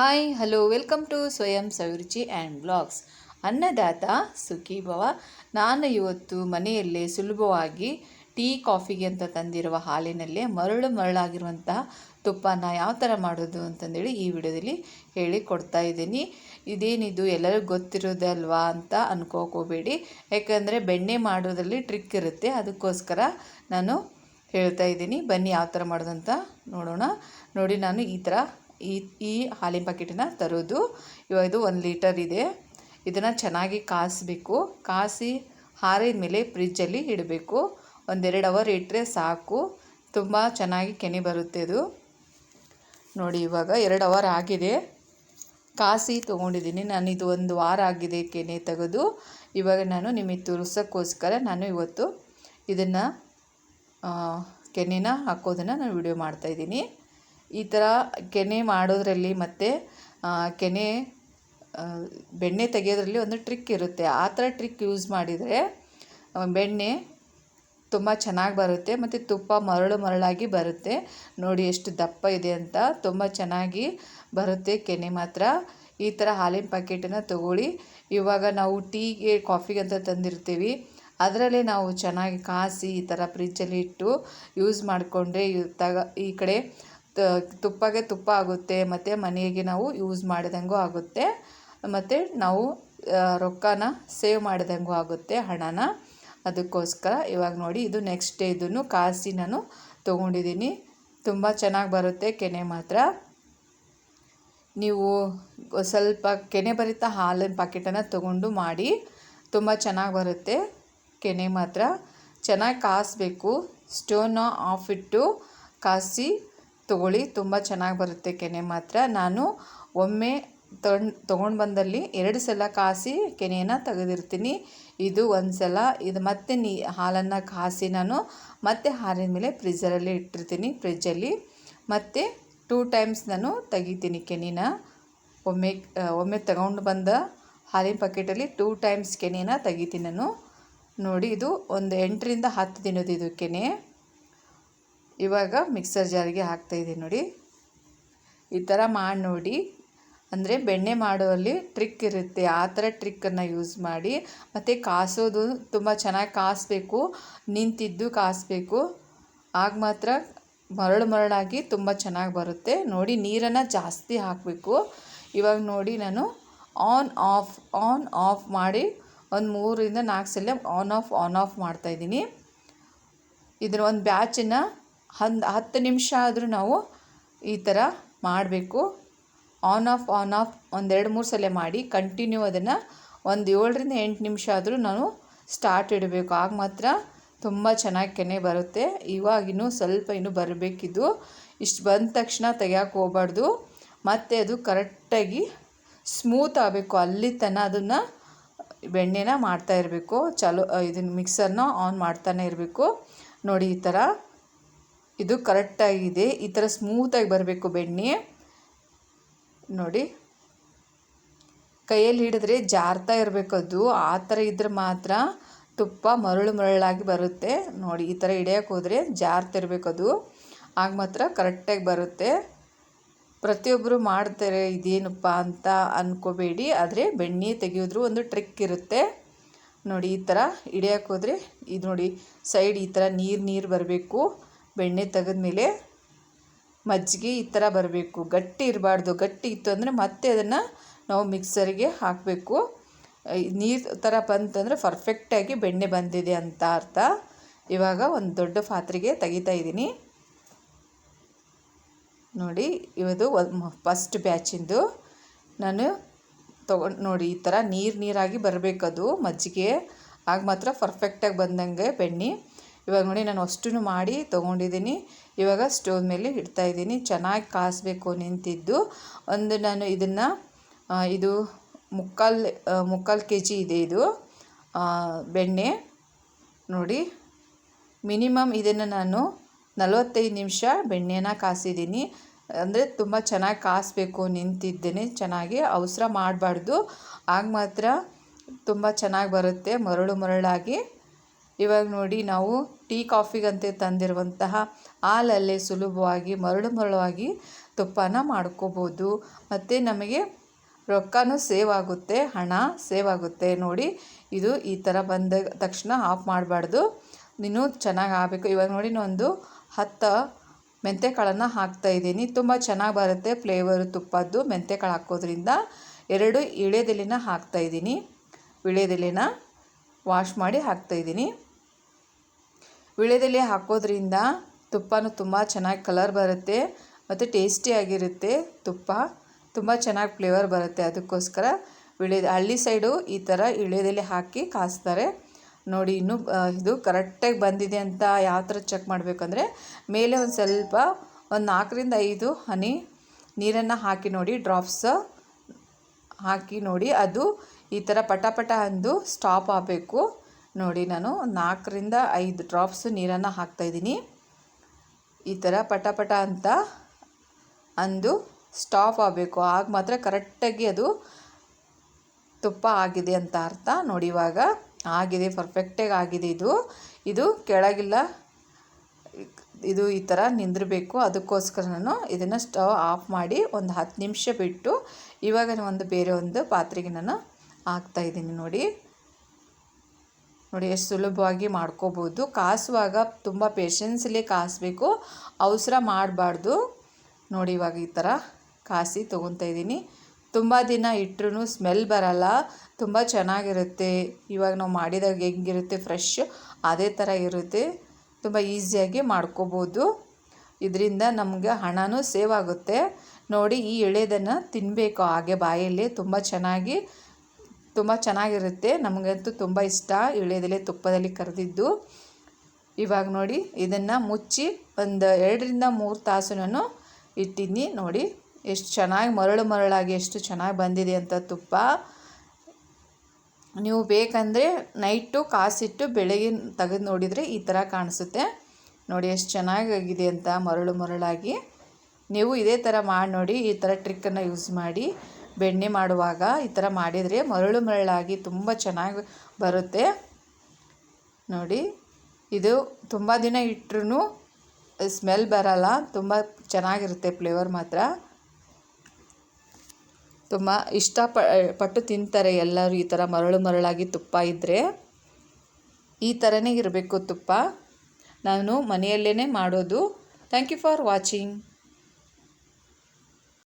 Hi hello welcome to ಸ್ವಯಂ ಸವಿರುಚಿ and blogs ಅನ್ನದಾತ ಸುಖಿ ಭವ ನಾನು ಇವತ್ತು ಮನೆಯಲ್ಲೇ ಸುಲಭವಾಗಿ ಟೀ, ಕಾಫಿಗೆ ಅಂತ ತಂದಿರುವ ಹಾಲಿನಲ್ಲೇ ಮರಳು ಮರಳಾಗಿರುವಂತಹ ತುಪ್ಪನ ಯಾವ ಥರ ಮಾಡೋದು ಅಂತಂದೇಳಿ ಈ ವಿಡಿಯೋದಲ್ಲಿ ಹೇಳಿ ಕೊಡ್ತಾ ಇದ್ದೀನಿ. ಇದೇನಿದು ಎಲ್ಲರಿಗೂ ಗೊತ್ತಿರೋದಲ್ವಾ ಅಂತ ಅನ್ಕೋಕೋಬೇಡಿ. ಯಾಕಂದರೆ ಬೆಣ್ಣೆ ಮಾಡೋದ್ರಲ್ಲಿ ಟ್ರಿಕ್ ಇರುತ್ತೆ. ಅದಕ್ಕೋಸ್ಕರ ನಾನು ಹೇಳ್ತಾ ಇದ್ದೀನಿ. ಬನ್ನಿ ಯಾವ ಥರ ಮಾಡೋದು ಅಂತ ನೋಡೋಣ. ನೋಡಿ, ನಾನು ಈ ಥರ ಈ ಈ ಹಾಲಿನ ಪ್ಯಾಕೆಟನ್ನ ತರೋದು. ಇವಾಗ ಇದು ಒಂದು ಲೀಟರ್ ಇದೆ. ಇದನ್ನು ಚೆನ್ನಾಗಿ ಕಾಸಬೇಕು. ಕಾಸಿ ಹಾರಿದ ಮೇಲೆ ಫ್ರಿಜ್ಜಲ್ಲಿ ಇಡಬೇಕು. ಒಂದೆರಡು ಅವರ್ ಇಟ್ಟರೆ ಸಾಕು. ತುಂಬ ಚೆನ್ನಾಗಿ ಕೆನೆ ಬರುತ್ತೆ ಅದು ನೋಡಿ, ಇವಾಗ ಎರಡು ಅವರ್ ಆಗಿದೆ. ಕಾಸಿ ತೊಗೊಂಡಿದ್ದೀನಿ. ನಾನು ಇದು ಒಂದು ವಾರ ಆಗಿದೆ ಕೆನೆ ತೆಗೆದು. ಇವಾಗ ನಾನು ನಿಮಗೆ ತೋರಿಸೋಕ್ಕೋಸ್ಕರ ನಾನು ಇವತ್ತು ಇದನ್ನು ಕೆನೆನ ಹಾಕೋದನ್ನು ನಾನು ವಿಡಿಯೋ ಮಾಡ್ತಾಯಿದ್ದೀನಿ ಈ ಥರ ಕೆನೆ ಮಾಡೋದ್ರಲ್ಲಿ ಮತ್ತು ಕೆನೆ ಬೆಣ್ಣೆ ತೆಗೆಯೋದ್ರಲ್ಲಿ ಒಂದು ಟ್ರಿಕ್ ಇರುತ್ತೆ. ಆ ಥರ ಟ್ರಿಕ್ ಯೂಸ್ ಮಾಡಿದರೆ ಬೆಣ್ಣೆ ತುಂಬ ಚೆನ್ನಾಗಿ ಬರುತ್ತೆ ಮತ್ತು ತುಪ್ಪ ಮರಳು ಮರಳಾಗಿ ಬರುತ್ತೆ. ನೋಡಿ ಎಷ್ಟು ದಪ್ಪ ಇದೆ ಅಂತ. ತುಂಬ ಚೆನ್ನಾಗಿ ಬರುತ್ತೆ ಕೆನೆ ಮಾತ್ರ. ಈ ಥರ ಹಾಲಿನ ಪ್ಯಾಕೆಟನ್ನು ತಗೊಳ್ಳಿ. ಇವಾಗ ನಾವು ಟೀಗೆ ಕಾಫಿಗೆ ಅಂತ ತಂದಿರ್ತೀವಿ. ಅದರಲ್ಲೇ ನಾವು ಚೆನ್ನಾಗಿ ಕಾಸಿ ಈ ಥರ ಫ್ರಿಜ್ಜಲ್ಲಿ ಇಟ್ಟು ಯೂಸ್ ಮಾಡಿಕೊಂಡ್ರೆ ತಗ ಈ ಕಡೆ ತುಪ್ಪಗೆ ತುಪ್ಪ ಆಗುತ್ತೆ, ಮತ್ತು ಮನೆಗೆ ನಾವು ಯೂಸ್ ಮಾಡಿದಂಗೂ ಆಗುತ್ತೆ. ಮತ್ತು ನಾವು ರೊಕ್ಕನ ಸೇವ್ ಮಾಡಿದಂಗೂ ಆಗುತ್ತೆ ಹಣನ. ಅದಕ್ಕೋಸ್ಕರ ಇವಾಗ ನೋಡಿ, ಇದು ನೆಕ್ಸ್ಟ್ ಡೇ ಇದನ್ನು ಕಾಸಿ ನಾನು ತೊಗೊಂಡಿದ್ದೀನಿ. ತುಂಬ ಚೆನ್ನಾಗಿ ಬರುತ್ತೆ ಕೆನೆ ಮಾತ್ರ. ನೀವು ಸ್ವಲ್ಪ ಕೆನೆ ಭರಿತ ಹಾಲಿನ ಪ್ಯಾಕೆಟನ್ನು ತೊಗೊಂಡು ಮಾಡಿ, ತುಂಬ ಚೆನ್ನಾಗಿ ಬರುತ್ತೆ ಕೆನೆ ಮಾತ್ರ. ಚೆನ್ನಾಗಿ ಕಾಸಬೇಕು. ಸ್ಟೋವ್ನ ಆಫ್ ಇಟ್ಟು ಕಾಸಿ ತೊಗೊಳ್ಳಿ, ತುಂಬ ಚೆನ್ನಾಗಿ ಬರುತ್ತೆ ಕೆನೆ ಮಾತ್ರ. ನಾನು ಒಮ್ಮೆ ತಗೊಂಡು ತೊಗೊಂಡು ಬಂದಲ್ಲಿ ಎರಡು ಸಲ ಕಾಸಿ ಕೆನೆಯನ್ನು ತೆಗೆದಿರ್ತೀನಿ. ಇದು ಒಂದು ಸಲ. ಇದು ಮತ್ತೆ ನೀ, ಹಾಲನ್ನು ಕಾಸಿ ನಾನು ಮತ್ತೆ ಹಾಲಿನ ಮೇಲೆ ಫ್ರಿಜ್ಜರಲ್ಲಿ ಇಟ್ಟಿರ್ತೀನಿ ಫ್ರಿಜ್ಜಲ್ಲಿ ಮತ್ತು ಟೂ ಟೈಮ್ಸ್ ನಾನು ತೆಗಿತೀನಿ ಕೆನೆನ. ಒಮ್ಮೆ ಒಮ್ಮೆ ತಗೊಂಡು ಬಂದ ಹಾಲಿನ ಪ್ಯಾಕೆಟಲ್ಲಿ ಟೂ ಟೈಮ್ಸ್ ಕೆನೆನ ತೆಗಿತೀನಿ ನಾನು. ನೋಡಿ, ಇದು ಒಂದು ಎಂಟರಿಂದ ಹತ್ತು ದಿನದ ಇದು ಕೆನೆ. ಇವಾಗ ಮಿಕ್ಸರ್ ಜಾರಿಗೆ ಹಾಕ್ತಾಯಿದ್ದೀನಿ ನೋಡಿ. ಈ ಥರ ಮಾಡಿ ನೋಡಿ. ಅಂದರೆ ಬೆಣ್ಣೆ ಮಾಡುವಲ್ಲಿ ಟ್ರಿಕ್ ಇರುತ್ತೆ. ಆ ಥರ ಟ್ರಿಕ್ಕನ್ನು ಯೂಸ್ ಮಾಡಿ. ಮತ್ತು ಕಾಸೋದು ತುಂಬ ಚೆನ್ನಾಗಿ ಕಾಸಬೇಕು. ನಿಂತಿದ್ದು ಕಾಸಬೇಕು. ಆಗ ಮಾತ್ರ ಮರಳು ಮರಳಾಗಿ ತುಂಬ ಚೆನ್ನಾಗಿ ಬರುತ್ತೆ. ನೋಡಿ, ನೀರನ್ನು ಜಾಸ್ತಿ ಹಾಕಬೇಕು. ಇವಾಗ ನೋಡಿ ನಾನು ಆನ್ ಆಫ್ ಆನ್ ಆಫ್ ಮಾಡಿ ಒಂದು ಮೂರರಿಂದ ನಾಲ್ಕು ಸಲ ಆನ್ ಆಫ್ ಆನ್ ಆಫ್ ಮಾಡ್ತಾಯಿದ್ದೀನಿ ಇದರ ಒಂದು ಬ್ಯಾಚನ್ನು ಹನ್, ಹತ್ತು ನಿಮಿಷ ಆದರೂ ನಾವು ಈ ಥರ ಮಾಡಬೇಕು. ಆನ್ ಆಫ್ ಆನ್ ಆಫ್ ಒಂದೆರಡು ಮೂರು ಸಲ ಮಾಡಿ ಕಂಟಿನ್ಯೂ ಅದನ್ನು ಒಂದು ಏಳರಿಂದ ಎಂಟು ನಿಮಿಷ ಆದರೂ ನಾನು ಸ್ಟಾರ್ಟ್ ಇಡಬೇಕು. ಆಗ ಮಾತ್ರ ತುಂಬ ಚೆನ್ನಾಗಿ ಕೆನೆ ಬರುತ್ತೆ. ಇವಾಗ ಇನ್ನೂ ಸ್ವಲ್ಪ ಇನ್ನೂ ಬರಬೇಕಿದ್ದು ಇಷ್ಟು ಬಂದ ತಕ್ಷಣ ತೆಗಿಯೋಕೆ ಹೋಗ್ಬಾರ್ದು. ಮತ್ತು ಅದು ಕರೆಕ್ಟಾಗಿ ಸ್ಮೂತ್ ಆಗಬೇಕು. ಅಲ್ಲಿ ತನಕ ಅದನ್ನು ಬೆಣ್ಣೆನ ಮಾಡ್ತಾ ಇರಬೇಕು. ಚಲೋ, ಇದನ್ನು ಮಿಕ್ಸರ್ನ ಆನ್ ಮಾಡ್ತಾನೆ ಇರಬೇಕು. ನೋಡಿ ಈ ಥರ. ಇದು ಕರೆಕ್ಟಾಗಿದೆ. ಈ ಥರ ಸ್ಮೂತಾಗಿ ಬರಬೇಕು ಬೆಣ್ಣೆ. ನೋಡಿ. ಕೈಯಲ್ಲಿ ಹಿಡಿದ್ರೆ ಜಾರ್ತಾ ಇರಬೇಕು ಅದು. ಆ ಥರ ಇದ್ರೆ ಮಾತ್ರ ತುಪ್ಪ ಮರಳು ಮರಳಾಗಿ ಬರುತ್ತೆ. ನೋಡಿ, ಈ ಥರ ಹಿಡಿಯೋಕೆ ಹೋದರೆ ಅದು. ಆಗ ಮಾತ್ರ ಕರೆಕ್ಟಾಗಿ ಬರುತ್ತೆ. ಪ್ರತಿಯೊಬ್ಬರು ಮಾಡ್ತಾರೆ ಇದೇನಪ್ಪ ಅಂತ ಅಂದ್ಕೋಬೇಡಿ ಆದರೆ ಬೆಣ್ಣೆ ತೆಗೆಯೋದ್ರೂ ಒಂದು ಟ್ರಿಕ್ ಇರುತ್ತೆ. ನೋಡಿ, ಈ ಥರ ಹಿಡಿಯೋಕೆ ಹೋದರೆ, ಇದು ನೋಡಿ ಸೈಡ್ ಈ ಥರ ನೀರು ನೀರು ಬರಬೇಕು. ಬೆಣ್ಣೆ ತೆಗೆದ್ಮೇಲೆ ಮಜ್ಜಿಗೆ ಈ ಥರ ಬರಬೇಕು. ಗಟ್ಟಿ ಇರಬಾರ್ದು. ಗಟ್ಟಿ ಇತ್ತು ಅಂದರೆ ಮತ್ತೆ ಅದನ್ನು ನಾವು ಮಿಕ್ಸರಿಗೆ ಹಾಕಬೇಕು. ನೀರು ಥರ ಬಂತಂದರೆ ಪರ್ಫೆಕ್ಟಾಗಿ ಬೆಣ್ಣೆ ಬಂದಿದೆ ಅಂತ ಅರ್ಥ. ಇವಾಗ ಒಂದು ದೊಡ್ಡ ಪಾತ್ರೆಗೆ ತೆಗಿತಾ ಇದ್ದೀನಿ. ನೋಡಿ ಇವತ್ತು ಫಸ್ಟ್ ಬ್ಯಾಚಿಂದು ನಾನು ತೊಗೊಂಡು ನೋಡಿ, ಈ ಥರ ನೀರು ನೀರಾಗಿ ಬರಬೇಕದು ಮಜ್ಜಿಗೆ. ಆಗ ಮಾತ್ರ ಪರ್ಫೆಕ್ಟಾಗಿ ಬಂದಂಗೆ ಬೆಣ್ಣೆ. ಇವಾಗ ನೋಡಿ ನಾನು ಅಷ್ಟೂ ಮಾಡಿ ತೊಗೊಂಡಿದ್ದೀನಿ. ಇವಾಗ ಸ್ಟೋವ್ ಮೇಲೆ ಇಡ್ತಾಯಿದ್ದೀನಿ ಚೆನ್ನಾಗಿ ಕಾಸಬೇಕು ನಿಂತಿದ್ದು. ಒಂದು ನಾನು ಇದನ್ನು ಇದು ಮುಕ್ಕಾಲು ಮುಕ್ಕಾಲು ಕೆ ಜಿ ಇದೆ. ಇದು ಬೆಣ್ಣೆ. ನೋಡಿ, ಮಿನಿಮಮ್ ಇದನ್ನು ನಾನು ನಲವತ್ತೈದು ನಿಮಿಷ ಬೆಣ್ಣೆನ ಕಾಸಿದ್ದೀನಿ. ಅಂದರೆ ತುಂಬ ಚೆನ್ನಾಗಿ ಕಾಸಬೇಕು ನಿಂತಿದ್ದೇನೆ. ಚೆನ್ನಾಗಿ ಅವಸರ ಮಾಡಬಾರ್ದು. ಆಗ ಮಾತ್ರ ತುಂಬ ಚೆನ್ನಾಗಿ ಬರುತ್ತೆ. ಮರಳು ಮರಳಾಗಿ. ಇವಾಗ ನೋಡಿ ನಾವು ಟೀ ಕಾಫಿಗಂತೆ ತಂದಿರುವಂತಹ ಹಾಲಲ್ಲೇ ಸುಲಭವಾಗಿ, ಮರಳು ಮರಳುವಾಗಿ ತುಪ್ಪನ ಮಾಡ್ಕೋಬೋದು. ಮತ್ತು ನಮಗೆ ರೊಕ್ಕನೂ ಸೇವ್ ಆಗುತ್ತೆ, ಹಣ ಸೇವ್ ಆಗುತ್ತೆ. ನೋಡಿ, ಇದು ಈ ಥರ ಬಂದ ತಕ್ಷಣ ಆಫ್ ಮಾಡಬಾರ್ದು. ಇನ್ನೂ ಚೆನ್ನಾಗಿ ಆಗಬೇಕು. ಇವಾಗ ನೋಡಿ ಒಂದು ಹತ್ತು ಹಾಕ್ತಾ ಇದ್ದೀನಿ. ತುಂಬ ಚೆನ್ನಾಗಿ ಬರುತ್ತೆ ಫ್ಲೇವರು ತುಪ್ಪದ್ದು. ಮೆಂತ್ಯಕಾಳು ಹಾಕೋದ್ರಿಂದ ಎರಡು ಇಳೆದೆಲೆನ ಹಾಕ್ತಾಯಿದ್ದೀನಿ ವಿಳೆದೆಲೆನ ವಾಶ್ ಮಾಡಿ ಹಾಕ್ತಾಯಿದ್ದೀನಿ ವಿಳೆದೆಲೆ ಹಾಕೋದ್ರಿಂದ ತುಪ್ಪನೂ ತುಂಬ ಚೆನ್ನಾಗಿ ಕಲರ್ ಬರುತ್ತೆ ಮತ್ತು ಟೇಸ್ಟಿಯಾಗಿರುತ್ತೆ ತುಪ್ಪ. ತುಂಬ ಚೆನ್ನಾಗಿ ಫ್ಲೇವರ್ ಬರುತ್ತೆ ಅದಕ್ಕೋಸ್ಕರ ವಿಳೆ, ಹಳ್ಳಿ ಸೈಡು ಈ ಥರ ವಿಳೆದೆಲೆ ಹಾಕಿ ಕಾಸ್ತಾರೆ. ನೋಡಿ ಇನ್ನೂ ಇದು ಕರೆಕ್ಟಾಗಿ ಬಂದಿದೆ ಅಂತ ಯಾವ ಥರ ಚೆಕ್ ಮಾಡಬೇಕಂದ್ರೆ ಮೇಲೆ ಒಂದು ಸ್ವಲ್ಪ ಒಂದು ನಾಲ್ಕರಿಂದ ಐದು ಹನಿ ನೀರನ್ನು ಹಾಕಿ ನೋಡಿ ಡ್ರಾಪ್ಸ್ ಹಾಕಿ ನೋಡಿ, ಅದು ಈ ಥರ ಪಟ ಅಂದು ಸ್ಟಾಪ್ ಆಗಬೇಕು. ನೋಡಿ ನಾನು ನಾಲ್ಕರಿಂದ ಐದು ಡ್ರಾಪ್ಸ್ ನೀರನ್ನು ಹಾಕ್ತಾಯಿದ್ದೀನಿ ಈ ಥರ ಪಟ ಪಟ ಅಂತ ಅಂದು ಸ್ಟಾಪ್ ಆಗಬೇಕು. ಆಗ ಮಾತ್ರ ಕರೆಕ್ಟಾಗಿ ಅದು ತುಪ್ಪ ಆಗಿದೆ ಅಂತ ಅರ್ಥ. ನೋಡಿ ಇವಾಗ ಆಗಿದೆ ಪರ್ಫೆಕ್ಟಾಗಿ ಆಗಿದೆ ಇದು. ಇದು ಕೆಳಗಿಲ್ಲ, ಇದು ಈ ಥರ ನಿಂದಿರಬೇಕು. ಅದಕ್ಕೋಸ್ಕರ ನಾನು ಇದನ್ನು ಸ್ಟವ್ ಆಫ್ ಮಾಡಿ ಒಂದು ಹತ್ತು ನಿಮಿಷ ಬಿಟ್ಟು ಇವಾಗ ಒಂದು ಬೇರೆ ಒಂದು ಪಾತ್ರೆಗೆ ನಾನು ಹಾಕ್ತಾಯಿದ್ದೀನಿ ನೋಡಿ. ನೋಡಿ, ಎಷ್ಟು ಸುಲಭವಾಗಿ ಮಾಡ್ಕೋಬೋದು. ಕಾಸುವಾಗ ತುಂಬ ಪೇಷನ್ಸಲ್ಲಿ ಕಾಸಬೇಕು. ಅವಸರ ಮಾಡಬಾರ್ದು. ನೋಡಿ, ಇವಾಗ ಈ ಥರ ಕಾಸಿ ತೊಗೊತಾ ಇದ್ದೀನಿ. ತುಂಬ ದಿನ ಇಟ್ಟರು ಸ್ಮೆಲ್ ಬರಲ್ಲ. ತುಂಬ ಚೆನ್ನಾಗಿರುತ್ತೆ. ಇವಾಗ ನಾವು ಮಾಡಿದಾಗ ಹೆಂಗಿರುತ್ತೆ ಫ್ರೆಶ್ ಅದೇ ಥರ ಇರುತ್ತೆ. ತುಂಬ ಈಸಿಯಾಗಿ ಮಾಡ್ಕೋಬೋದು. ಇದರಿಂದ ನಮಗೆ ಹಣವೂ ಸೇವ್ ಆಗುತ್ತೆ. ನೋಡಿ, ಈ ಎಳೆದನ್ನು ತಿನ್ನಬೇಕು ಹಾಗೆ ಬಾಯಲ್ಲಿ ತುಂಬ ಚೆನ್ನಾಗಿ ತುಂಬ ಚೆನ್ನಾಗಿರುತ್ತೆ. ನಮಗಂತೂ ತುಂಬ ಇಷ್ಟ. ಎಳೆದೆಲೆ ತುಪ್ಪದಲ್ಲಿ ಕರೆದಿದ್ದು. ಇವಾಗ ನೋಡಿ, ಇದನ್ನು ಮುಚ್ಚಿ ಒಂದು ಎರಡರಿಂದ ಮೂರು ತಾಸು ನಾನು ಇಟ್ಟಿದ್ದೀನಿ ನೋಡಿ, ಎಷ್ಟು ಚೆನ್ನಾಗಿ ಮರಳು ಮರಳಾಗಿ, ಎಷ್ಟು ಚೆನ್ನಾಗಿ ಬಂದಿದೆ ಅಂತ ತುಪ್ಪ. ನೀವು ಬೇಕಂದರೆ ನೈಟು ಕಾಸಿಟ್ಟು ಬೆಳಗ್ಗೆ ತೆಗೆದು ನೋಡಿದರೆ ಈ ಥರ ಕಾಣಿಸುತ್ತೆ. ನೋಡಿ, ಎಷ್ಟು ಚೆನ್ನಾಗಾಗಿದೆ ಅಂತ ಮರಳು ಮರಳಾಗಿ. ನೀವು ಇದೇ ಥರ ಮಾಡಿ ನೋಡಿ, ಈ ಥರ ಟ್ರಿಕ್ಕನ್ನು ಯೂಸ್ ಮಾಡಿ. ಬೆಣ್ಣೆ ಮಾಡುವಾಗ ಈ ಥರ ಮಾಡಿದರೆ ಮರಳು ಮರಳಾಗಿ ತುಂಬ ಚೆನ್ನಾಗಿ ಬರುತ್ತೆ. ನೋಡಿ, ಇದು ತುಂಬ ದಿನ ಇಟ್ಟರೂ ಸ್ಮೆಲ್ ಬರಲ್ಲ, ತುಂಬ ಚೆನ್ನಾಗಿರುತ್ತೆ ಫ್ಲೇವರ್ ಮಾತ್ರ. ತುಂಬ ಇಷ್ಟ ಪಟ್ಟು ತಿಂತಾರೆ ಎಲ್ಲರೂ ಈ ಥರ ಮರಳು ಮರಳಾಗಿ ತುಪ್ಪ ಇದ್ದರೆ ಈ ಥರನೇ ಇರಬೇಕು ತುಪ್ಪ. ನಾನು ಮನೆಯಲ್ಲೇ ಮಾಡೋದು. Thank you for watching